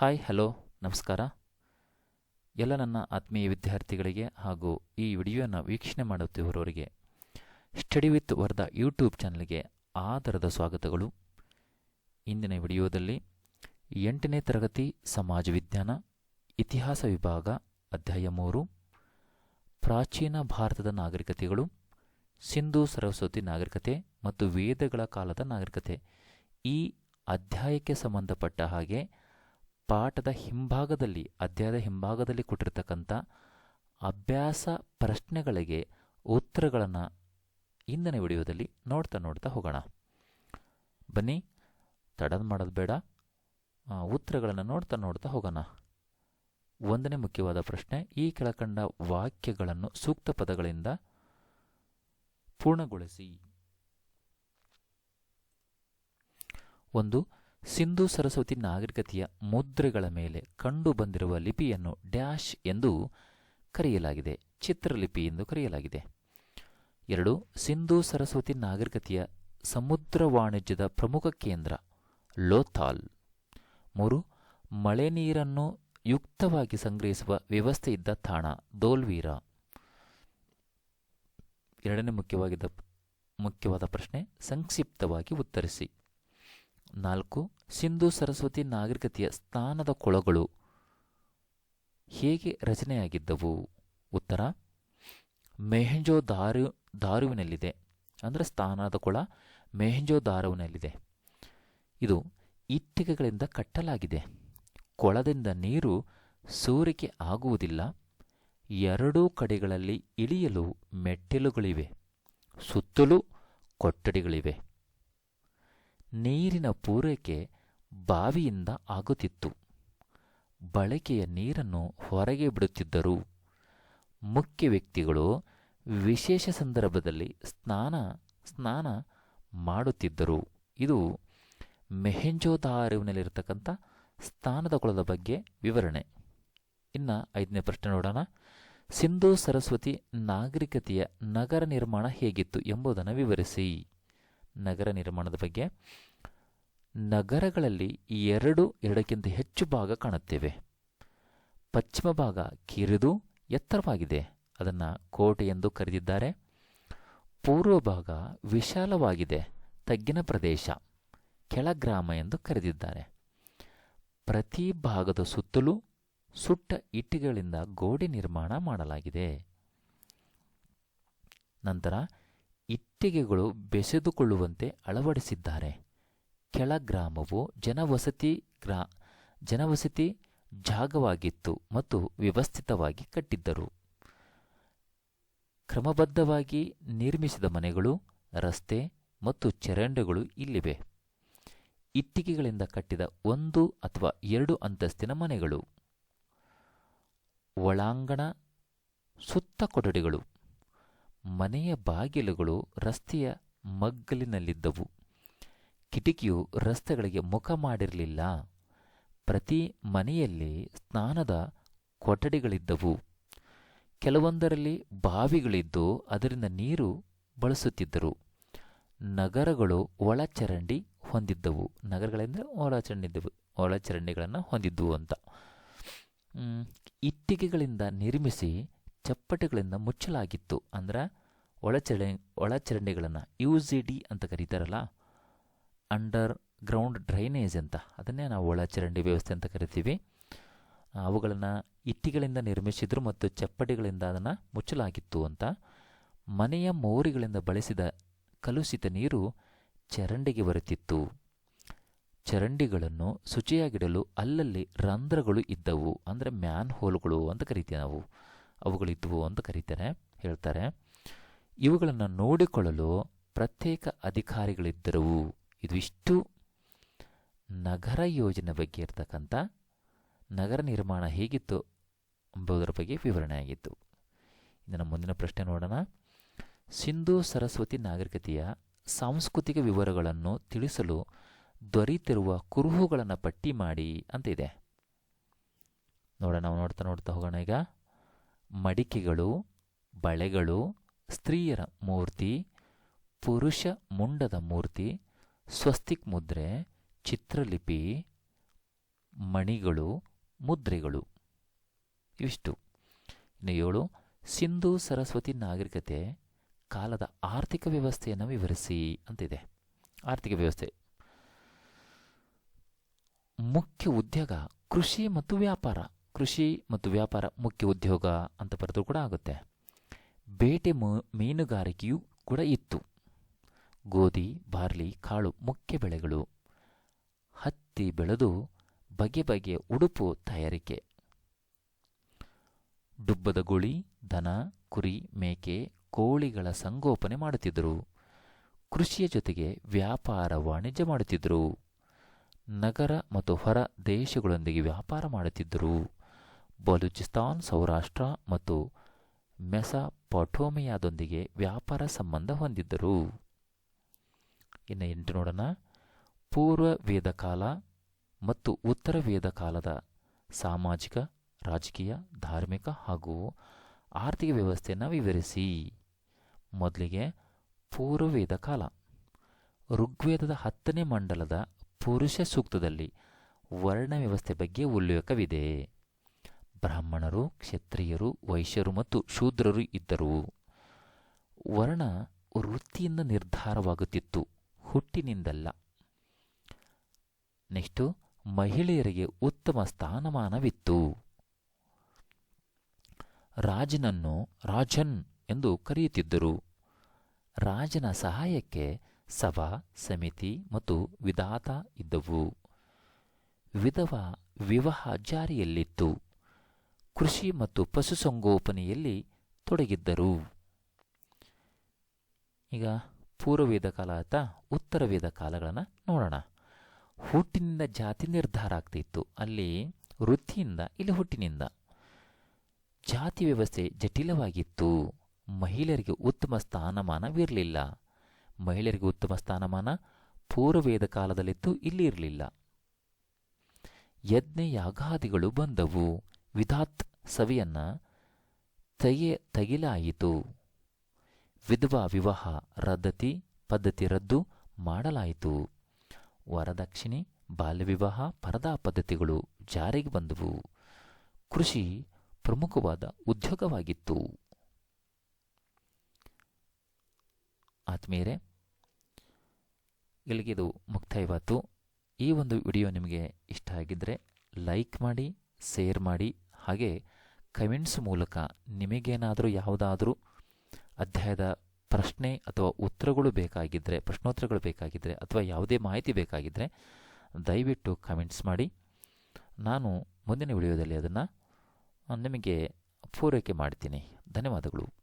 Hi, hello, ನಮಸ್ಕಾರ. ಎಲ್ಲ ನನ್ನ ಆತ್ಮೀಯ ವಿದ್ಯಾರ್ಥಿಗಳಿಗೆ ಹಾಗೂ ಈ ವಿಡಿಯೋನ ವೀಕ್ಷಣೆ ಮಾಡುತ್ತಿರುವವರಿಗೆ, ಸ್ಟಡಿ ವಿತ್ ವರ್ಧ ಯೂಟ್ಯೂಬ್ ಚಾನಲ್ಗೆ ಆದರದ ಸ್ವಾಗತಗಳು. ಇಂದಿನ ವಿಡಿಯೋದಲ್ಲಿ ಎಂಟನೇ ತರಗತಿ ಸಮಾಜ ವಿಜ್ಞಾನ, ಇತಿಹಾಸ ವಿಭಾಗ, ಅಧ್ಯಾಯ ಮೂರು, ಪ್ರಾಚೀನ ಭಾರತದ ನಾಗರಿಕತೆಗಳು, ಸಿಂಧೂ ಸರಸ್ವತಿ ನಾಗರಿಕತೆ ಮತ್ತು ವೇದಗಳ ಕಾಲದ ನಾಗರಿಕತೆ. ಈ ಅಧ್ಯಾಯಕ್ಕೆ ಸಂಬಂಧಪಟ್ಟ ಹಾಗೆ ಪಾಠದ ಹಿಂಭಾಗದಲ್ಲಿ, ಅಧ್ಯಾಯದ ಹಿಂಭಾಗದಲ್ಲಿ ಕೊಟ್ಟಿರ್ತಕ್ಕಂಥ ಅಭ್ಯಾಸ ಪ್ರಶ್ನೆಗಳಿಗೆ ಉತ್ತರಗಳನ್ನು ಇಂದಿನ ವಿಡಿಯೋದಲ್ಲಿ ನೋಡ್ತಾ ನೋಡ್ತಾ ಹೋಗೋಣ. ಬನ್ನಿ ತಡ ಮಾಡೋದು ಬೇಡ. ಉತ್ತರಗಳನ್ನು ನೋಡ್ತಾ ನೋಡ್ತಾ ಹೋಗೋಣ. ಒಂದನೇ ಮುಖ್ಯವಾದ ಪ್ರಶ್ನೆ, ಈ ಕೆಳಕಂಡ ವಾಕ್ಯಗಳನ್ನು ಸೂಕ್ತ ಪದಗಳಿಂದ ಪೂರ್ಣಗೊಳಿಸಿ. ಒಂದು ಸಿಂಧು ಸರಸ್ವತಿ ನಾಗರಿಕತೆಯ ಮುದ್ರೆಗಳ ಮೇಲೆ ಕಂಡುಬಂದಿರುವ ಲಿಪಿಯನ್ನು ಡ್ಯಾಶ್ ಎಂದು ಕರೆಯಲಾಗಿದೆ, ಚಿತ್ರಲಿಪಿ ಎಂದು ಕರೆಯಲಾಗಿದೆ. ಎರಡು, ಸಿಂಧು ಸರಸ್ವತಿ ನಾಗರಿಕತೆಯ ಸಮುದ್ರ ವಾಣಿಜ್ಯದ ಪ್ರಮುಖ ಕೇಂದ್ರ, ಲೋಥಾಲ್. ಮೂರು, ಮಳೆ ನೀರನ್ನು ಯುಕ್ತವಾಗಿ ಸಂಗ್ರಹಿಸುವ ವ್ಯವಸ್ಥೆ ಇದ್ದ ತಾಣ, ದೋಲ್ವೀರ. ಎರಡನೇ ಮುಖ್ಯವಾಗಿದ್ದ, ಮುಖ್ಯವಾದ ಪ್ರಶ್ನೆ, ಸಂಕ್ಷಿಪ್ತವಾಗಿ ಉತ್ತರಿಸಿ. ನಾಲ್ಕು, ಸಿಂಧು ಸರಸ್ವತಿ ನಾಗರಿಕತೆಯ ಸ್ಥಾನದ ಕೊಳಗಳು ಹೇಗೆ ರಚನೆಯಾಗಿದ್ದವು? ಉತ್ತರ, ಮೆಹೆಂಜೋ ದಾರು, ದಾರುವಿನಲ್ಲಿದೆ. ಅಂದರೆ ಸ್ಥಾನದ ಕೊಳ ಮೆಹೆಂಜೋ ದಾರುವಿನಲ್ಲಿದೆ. ಇದು ಇಟ್ಟಿಗೆಗಳಿಂದ ಕಟ್ಟಲಾಗಿದೆ. ಕೊಳದಿಂದ ನೀರು ಸೋರಿಕೆ ಆಗುವುದಿಲ್ಲ. ಎರಡೂ ಕಡೆಗಳಲ್ಲಿ ಇಳಿಯಲು ಮೆಟ್ಟಿಲುಗಳಿವೆ. ಸುತ್ತಲೂ ಕೊಠಡಿಗಳಿವೆ. ನೀರಿನ ಪೂರೈಕೆ ಬಾವಿಯಿಂದ ಆಗುತ್ತಿತ್ತು. ಬಳಕೆಯ ನೀರನ್ನು ಹೊರಗೆ ಬಿಡುತ್ತಿದ್ದರು. ಮುಖ್ಯ ವ್ಯಕ್ತಿಗಳು ವಿಶೇಷ ಸಂದರ್ಭದಲ್ಲಿ ಸ್ನಾನ ಸ್ನಾನ ಮಾಡುತ್ತಿದ್ದರು. ಇದು ಮೆಹೆಂಜೋದಾರುವಿನಲ್ಲಿರತಕ್ಕಂಥ ಸ್ನಾನದ ಕೊಳದ ಬಗ್ಗೆ ವಿವರಣೆ. ಇನ್ನು ಐದನೇ ಪ್ರಶ್ನೆ ನೋಡೋಣ. ಸಿಂಧೂ ಸರಸ್ವತಿ ನಾಗರಿಕತೆಯ ನಗರ ನಿರ್ಮಾಣ ಹೇಗಿತ್ತು ಎಂಬುದನ್ನು ವಿವರಿಸಿ. ನಗರ ನಿರ್ಮಾಣದ ಬಗ್ಗೆ. ನಗರಗಳಲ್ಲಿ ಎರಡು ಎರಡಕ್ಕಿಂತ ಹೆಚ್ಚು ಭಾಗ ಕಾಣುತ್ತೇವೆ. ಪಶ್ಚಿಮ ಭಾಗ ಕಿರಿದು ಎತ್ತರವಾಗಿದೆ. ಅದನ್ನು ಕೋಟೆ ಎಂದು ಕರೆದಿದ್ದಾರೆ. ಪೂರ್ವ ಭಾಗ ವಿಶಾಲವಾಗಿದೆ. ತಗ್ಗಿನ ಪ್ರದೇಶ. ಕೆಳಗ್ರಾಮ ಎಂದು ಕರೆದಿದ್ದಾರೆ. ಪ್ರತಿ ಭಾಗದ ಸುತ್ತಲೂ ಸುಟ್ಟ ಇಟ್ಟಿಗೆಗಳಿಂದ ಗೋಡೆ ನಿರ್ಮಾಣ ಮಾಡಲಾಗಿದೆ. ನಂತರ ಇಟ್ಟಿಗೆಗಳು ಬೆಸೆದುಕೊಳ್ಳುವಂತೆ ಅಳವಡಿಸಿದ್ದಾರೆ. ಕೆಳಗ್ರಾಮವು ಜನವಸತಿ ಗ್ರಾ, ಜನವಸತಿ ಜಾಗವಾಗಿತ್ತು ಮತ್ತು ವ್ಯವಸ್ಥಿತವಾಗಿ ಕಟ್ಟಿದ್ದರು. ಕ್ರಮಬದ್ಧವಾಗಿ ನಿರ್ಮಿಸಿದ ಮನೆಗಳು, ರಸ್ತೆ ಮತ್ತು ಚರಂಡಿಗಳು ಇಲ್ಲಿವೆ. ಇಟ್ಟಿಗೆಗಳಿಂದ ಕಟ್ಟಿದ ಒಂದು ಅಥವಾ ಎರಡು ಅಂತಸ್ತಿನ ಮನೆಗಳು. ಒಳಾಂಗಣ, ಸುತ್ತ ಕೊಠಡಿಗಳು. ಮನೆಯ ಬಾಗಿಲುಗಳು ರಸ್ತೆಯ ಮಗ್ಗಲಿನಲ್ಲಿದ್ದವು. ಕಿಟಕಿಯು ರಸ್ತೆಗಳಿಗೆ ಮುಖ ಮಾಡಿರಲಿಲ್ಲ. ಪ್ರತಿ ಮನೆಯಲ್ಲಿ ಸ್ನಾನದ ಕೊಠಡಿಗಳಿದ್ದವು. ಕೆಲವೊಂದರಲ್ಲಿ ಬಾವಿಗಳಿದ್ದು ಅದರಿಂದ ನೀರು ಬಳಸುತ್ತಿದ್ದರು. ನಗರಗಳು ಒಳಚರಂಡಿ ಹೊಂದಿದ್ದವು. ನಗರಗಳೆಂದರೆ ಒಳಚರಂಡಿದ್ದವು ಒಳಚರಂಡಿಗಳನ್ನು ಹೊಂದಿದ್ದವು ಅಂತ. ಇಟ್ಟಿಗೆಗಳಿಂದ ನಿರ್ಮಿಸಿ ಚಪ್ಪಟೆಗಳಿಂದ ಮುಚ್ಚಲಾಗಿತ್ತು. ಅಂದ್ರೆ ಒಳಚರ ಒಳಚರಂಡಿಗಳನ್ನು ಯು ಜಿ ಡಿ ಅಂತ ಕರೀತಾರಲ್ಲ ಅಂಡರ್ ಗ್ರೌಂಡ್ ಡ್ರೈನೇಜ್ ಅಂತ. ಅದನ್ನೇ ನಾವು ಒಳಚರಂಡಿ ವ್ಯವಸ್ಥೆ ಅಂತ ಕರಿತೀವಿ. ಅವುಗಳನ್ನು ಇಟ್ಟಿಗಳಿಂದ ನಿರ್ಮಿಸಿದರು ಮತ್ತು ಚಪ್ಪಡಿಗಳಿಂದ ಅದನ್ನು ಮುಚ್ಚಲಾಗಿತ್ತು ಅಂತ. ಮನೆಯ ಮೋರಿಗಳಿಂದ ಬಳಸಿದ ಕಲುಷಿತ ನೀರು ಚರಂಡಿಗೆ ಬರುತ್ತಿತ್ತು. ಚರಂಡಿಗಳನ್ನು ಶುಚಿಯಾಗಿಡಲು ಅಲ್ಲಲ್ಲಿ ರಂಧ್ರಗಳು ಇದ್ದವು. ಅಂದರೆ ಮ್ಯಾನ್ ಹೋಲ್ಗಳು ಅಂತ ಕರಿತೀವಿ ನಾವು. ಅವುಗಳಿದ್ದವು ಅಂತ ಕರೀತಾರೆ ಹೇಳ್ತಾರೆ. ಇವುಗಳನ್ನು ನೋಡಿಕೊಳ್ಳಲು ಪ್ರತ್ಯೇಕ ಅಧಿಕಾರಿಗಳಿದ್ದರು ಇದು ಇಷ್ಟು ನಗರ ಯೋಜನೆ ಬಗ್ಗೆ ಇರತಕ್ಕಂಥ ನಗರ ನಿರ್ಮಾಣ ಹೇಗಿತ್ತು ಎಂಬುದರ ಬಗ್ಗೆ ವಿವರಣೆ ಆಗಿತ್ತು. ಇದನ್ನು ಮುಂದಿನ ಪ್ರಶ್ನೆ ನೋಡೋಣ. ಸಿಂಧೂ ಸರಸ್ವತಿ ನಾಗರಿಕತೆಯ ಸಾಂಸ್ಕೃತಿಕ ವಿವರಗಳನ್ನು ತಿಳಿಸಲು ದೊರೆತಿರುವ ಕುರುಹುಗಳನ್ನು ಪಟ್ಟಿ ಮಾಡಿ ಅಂತ ಇದೆ. ನೋಡೋಣ, ನಾವು ನೋಡ್ತಾ ನೋಡ್ತಾ ಹೋಗೋಣ ಈಗ. ಮಡಿಕೆಗಳು, ಬಳೆಗಳು ಸ್ತ್ರೀಯರ ಮೂರ್ತಿ, ಪುರುಷ ಮುಂಡದ ಮೂರ್ತಿ, ಸ್ವಸ್ತಿಕ್ ಮುದ್ರೆ, ಚಿತ್ರಲಿಪಿ, ಮಣಿಗಳು, ಮುದ್ರೆಗಳು. ಇವಿಷ್ಟು. ಇನ್ನು ಏಳು, ಸಿಂಧು ಸರಸ್ವತಿ ನಾಗರಿಕತೆ ಕಾಲದ ಆರ್ಥಿಕ ವ್ಯವಸ್ಥೆಯನ್ನು ವಿವರಿಸಿ ಅಂತಿದೆ. ಆರ್ಥಿಕ ವ್ಯವಸ್ಥೆ. ಮುಖ್ಯ ಉದ್ಯೋಗ ಕೃಷಿ ಮತ್ತು ವ್ಯಾಪಾರ. ಕೃಷಿ ಮತ್ತು ವ್ಯಾಪಾರ ಮುಖ್ಯ ಉದ್ಯೋಗ ಅಂತ ಬರೆದು ಕೂಡ ಆಗುತ್ತೆ. ಬೇಟೆ ಮೀನುಗಾರಿಕೆಯೂ ಕೂಡ ಇತ್ತು. ಗೋಧಿ, ಬಾರ್ಲಿ, ಕಾಳು ಮುಖ್ಯ ಬೆಳೆಗಳು. ಹತ್ತಿ ಬೆಳೆದು ಬಗೆ ಬಗೆಯ ಉಡುಪು ತಯಾರಿಕೆ. ಡುಬ್ಬದ ಗುಳಿ, ದನ, ಕುರಿ, ಮೇಕೆ, ಕೋಳಿಗಳ ಸಂಗೋಪನೆ ಮಾಡುತ್ತಿದ್ದರು. ಕೃಷಿಯ ಜೊತೆಗೆ ವ್ಯಾಪಾರ ವಾಣಿಜ್ಯ ಮಾಡುತ್ತಿದ್ದರು. ನಗರ ಮತ್ತು ಹೊರ ದೇಶಗಳೊಂದಿಗೆ ವ್ಯಾಪಾರ ಮಾಡುತ್ತಿದ್ದರು. ಬಲೂಚಿಸ್ತಾನ್, ಸೌರಾಷ್ಟ್ರ ಮತ್ತು ಮೆಸಪಟೋಮಿಯಾದೊಂದಿಗೆ ವ್ಯಾಪಾರ ಸಂಬಂಧ ಹೊಂದಿದ್ದರು. ಇನ್ನು ಎಂಟು ನೋಡೋಣ. ಪೂರ್ವ ವೇದ ಕಾಲ ಮತ್ತು ಉತ್ತರ ವೇದ ಕಾಲದ ಸಾಮಾಜಿಕ, ರಾಜಕೀಯ, ಧಾರ್ಮಿಕ ಹಾಗೂ ಆರ್ಥಿಕ ವ್ಯವಸ್ಥೆಯನ್ನು ವಿವರಿಸಿ. ಮೊದಲಿಗೆ ಪೂರ್ವವೇದ ಕಾಲ. ಋಗ್ವೇದದ ಹತ್ತನೇ ಮಂಡಲದ ಪುರುಷ ಸೂಕ್ತದಲ್ಲಿ ವರ್ಣ ವ್ಯವಸ್ಥೆ ಬಗ್ಗೆ ಉಲ್ಲೇಖವಿದೆ. ಬ್ರಾಹ್ಮಣರು, ಕ್ಷತ್ರಿಯರು, ವೈಶ್ಯರು ಮತ್ತು ಶೂದ್ರರು ಇದ್ದರು. ವರ್ಣ ವೃತ್ತಿಯಿಂದ ನಿರ್ಧಾರವಾಗುತ್ತಿತ್ತು. ಹುಟ್ಟಿನಿಂದಲ್ಲ. ನೆಕ್ಸ್ಟು, ಮಹಿಳೆಯರಿಗೆ ಉತ್ತಮ ಸ್ಥಾನಮಾನವಿತ್ತು. ರಾಜನನ್ನು ರಾಜನ್ ಎಂದು ಕರೆಯುತ್ತಿದ್ದರು. ರಾಜನ ಸಹಾಯಕ್ಕೆ ಸಭಾ, ಸಮಿತಿ ಮತ್ತು ವಿಧಾತ ಇದ್ದವು. ವಿಧವ ವಿವಾಹ ಜಾರಿಯಲ್ಲಿತ್ತು. ಕೃಷಿ ಮತ್ತು ಪಶುಸಂಗೋಪನೆಯಲ್ಲಿ ತೊಡಗಿದ್ದರು. ಈಗ ಪೂರ್ವವೇದ ಕಾಲ ಆತ ಉತ್ತರ ವೇದ ಕಾಲಗಳನ್ನು ನೋಡೋಣ. ಹುಟ್ಟಿನಿಂದ ಜಾತಿ ನಿರ್ಧಾರ ಆಗ್ತಿತ್ತು ಅಲ್ಲಿ ವೃತ್ತಿಯಿಂದ ಇಲ್ಲಿ ಹುಟ್ಟಿನಿಂದ? ಜಾತಿ ವ್ಯವಸ್ಥೆ ಜಟಿಲವಾಗಿತ್ತು. ಮಹಿಳೆಯರಿಗೆ ಉತ್ತಮ ಸ್ಥಾನಮಾನವಿರಲಿಲ್ಲ ಮಹಿಳೆಯರಿಗೆ ಉತ್ತಮ ಸ್ಥಾನಮಾನ ಪೂರ್ವವೇದ ಕಾಲದಲ್ಲಿತ್ತು, ಇಲ್ಲಿ ಇರಲಿಲ್ಲ. ಯಜ್ಞ ಯಾಗಾದಿಗಳು ಬಂದವು. ವಿಧಾತ್ ಸವಿಯನ್ನ ತೆಗೆ, ತಗಿಲಾಯಿತು. ವಿಧವಾ ವಿವಾಹ ರದ್ದತಿ ಪದ್ಧತಿ ರದ್ದು ಮಾಡಲಾಯಿತು. ವರದಕ್ಷಿಣೆ ಬಾಲ್ಯವಿವಾಹ ಪರದಾ ಪದ್ಧತಿಗಳು ಜಾರಿಗೆ ಬಂದವು. ಕೃಷಿ ಪ್ರಮುಖವಾದ ಉದ್ಯೋಗವಾಗಿತ್ತು. ಆತ್ಮೀಯರೇ ಇಲ್ಲಿಗೆ ಇದು ಈ ಒಂದು ವಿಡಿಯೋ ನಿಮಗೆ ಇಷ್ಟ ಆಗಿದ್ದರೆ ಲೈಕ್ ಮಾಡಿ, ಶೇರ್ ಮಾಡಿ, ಹಾಗೆ ಕಮೆಂಟ್ಸ್ ಮೂಲಕ ನಿಮಗೇನಾದರೂ ಯಾವುದಾದರೂ ಅಧ್ಯಾಯದ ಪ್ರಶ್ನೆ ಅಥವಾ ಉತ್ತರಗಳು ಬೇಕಾಗಿದ್ದರೆ ಪ್ರಶ್ನೋತ್ತರಗಳು ಬೇಕಾಗಿದ್ದರೆ ಅಥವಾ ಯಾವುದೇ ಮಾಹಿತಿ ಬೇಕಾಗಿದ್ದರೆ ದಯವಿಟ್ಟು ಕಮೆಂಟ್ಸ್ ಮಾಡಿ. ನಾನು ಮುಂದಿನ ವಿಡಿಯೋದಲ್ಲಿ ಅದನ್ನು ನಿಮಗೆ ಪೂರೈಕೆ ಮಾಡ್ತೀನಿ. ಧನ್ಯವಾದಗಳು.